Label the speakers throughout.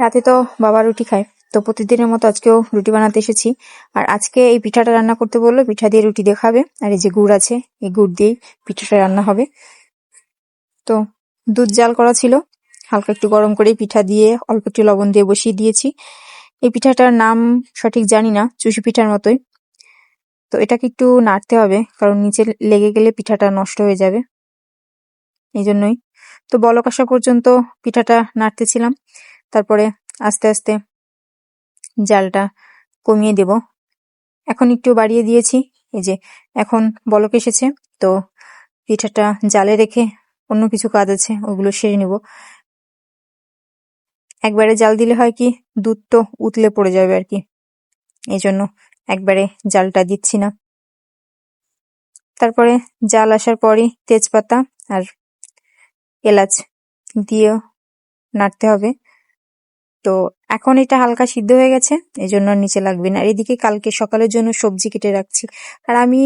Speaker 1: রাতে তো বাবা রুটি খায়। তো প্রতিদিনের মতো আজকেও রুটি বানাতে এসেছি। আর আজকে এই পিঠাটা রান্না করতে বলল, পিঠা দিয়ে রুটি দিয়ে খাবে। আর এই যে গুড় আছে, এই গুড় দিয়েই পিঠাটা রান্না হবে। তো দুধ জাল করা ছিল। হালকা একটু গরম করে পিঠা দিয়ে অল্প একটু লবণ দিয়ে বসিয়ে দিয়েছি। এই পিঠাটার নাম সঠিক জানি না চুষি পিঠার মতোই। তো এটাকে একটু নাড়তে হবে, কারণ নিচে লেগে গেলে পিঠাটা নষ্ট হয়ে যাবে। এই জন্যই। তো বলক আসা পর্যন্ত পিঠাটা নাড়তেছিলাম। তারপরে আস্তে আস্তে জালটা কমিয়ে দেব। এখন একটু বাড়িয়ে দিয়েছি। এই যে এখন বলক এসেছে, তো পিঠাটা জালে রেখে অন্য কিছু কাজ আছে, ওগুলো সেরে নেব। একবারে জাল দিলে হয় কি, দুধ তো উতলে পড়ে যাবে আর কি। এই জন্য একবারে জালটা দিচ্ছি না। তারপরে জাল আসার পরই তেজপাতা আর এলাচ দিয়ে নাড়তে হবে। তো এখন এটা হালকা সিদ্ধ হয়ে গেছে এই জন্য নিচে লাগবে না। আর এদিকে কালকে সকালের জন্য সবজি কেটে রাখছি। আর আমি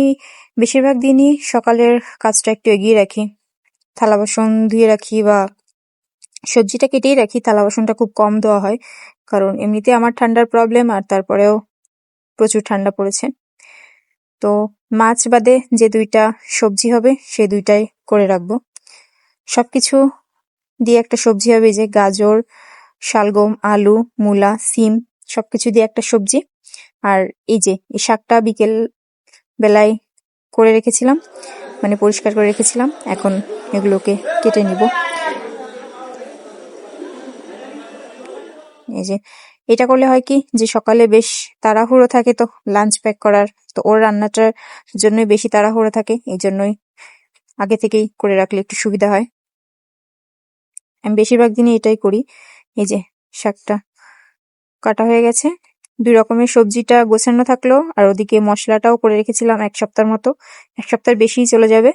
Speaker 1: বেশিরভাগ দিনই সকালের কাজটা একটু এগিয়ে রাখি। থালা বাসন ধুয়ে রাখি বা সবজিটা কেটেই রাখি, থালা বাসনটা খুব কম দেওয়া হয়। কারণ এমনিতে আমার ঠান্ডার প্রবলেম আর তারপরেও প্রচুর ঠান্ডা পড়েছে। তো মাছ বাদে যে দুইটা সবজি হবে, সে দুইটাই করে রাখব। সবকিছু দিয়ে একটা সবজি হবে, যে গাজর শালগম, আলু, মূলা, সিম, সবকিছু দিয়ে একটা সবজি। আর এই যে, এই শাকটা বিকেল বেলায় করে রেখেছিলাম মানে পরিষ্কার করে রেখেছিলাম, এখন এগুলোকে কেটে নিব। এই যে, এটা করলে হয় কি, যে সকালে বেশ তাড়াহুড়ো থাকে তো লাঞ্চ প্যাক করার, তো ওর রান্নাটার জন্যই বেশি তাড়াহুড়ো থাকে, এই জন্যই আগে থেকেই করে রাখলে একটু সুবিধা হয়। আমি বেশিরভাগ দিনই এটাই করি। এই যে, শাকটা কাটা হয়ে গেছে। দুই রকমের সবজিটা গোছানো থাকল, আর ওদিকে মশলাটাও করে রেখেছিলাম এক সপ্তাহের মতো। এক সপ্তাহ বেশি চলে যাবে,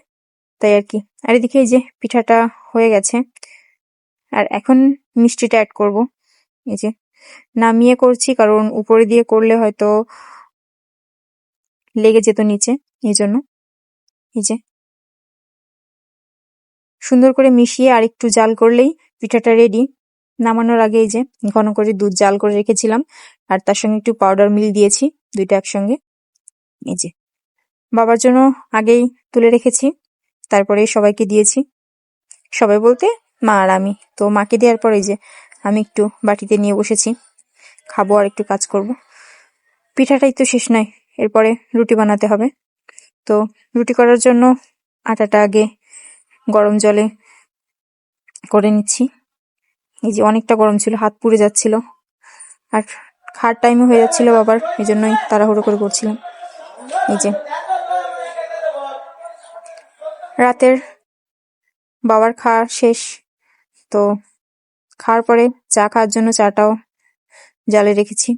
Speaker 1: তাই আর কি। আর এদিকে এই যে, পিঠাটা হয়ে গেছে। আর এখন মিষ্টিটা অ্যাড করব। এই যে, নামিয়ে করছি, কারণ উপরে দিয়ে করলে হয়তো লেগে যেত নিচে, এই জন্য। এই যে, সুন্দর করে মিশিয়ে আর একটু জাল করলেই পিঠাটা রেডি নামানোর আগে এই যে ঘন করে দুধ জাল করে রেখেছিলাম, আর তার সঙ্গে একটু পাউডার মিল দিয়েছি, দুইটা একসঙ্গে। এই যে, বাবার জন্য আগেই তুলে রেখেছি, তারপরে সবাইকে দিয়েছি। সবাই বলতে, মা আর আমি। তো মাকে দেওয়ার পরে যে, আমি একটু বাটিতে নিয়ে বসেছি, খাব আর একটু কাজ করব। পিঠাটাই তো শেষ নয়, এরপরে রুটি বানাতে হবে। তো রুটি করার জন্য আটাটা আগে গরম জলে করে নিচ্ছি। এই যে অনেকটা গরম ছিল, হাত পুড়ে যাচ্ছিল। আর খাওয়ার টাইমও হয়ে যাচ্ছিল বাবার এই জন্যই তাড়াহুড়ো করে করছিলাম। এই যে। রাতের বাবার খাওয়া শেষ। তো খাওয়ার পরে চা খাওয়ার জন্য চাটাও জালে রেখেছি।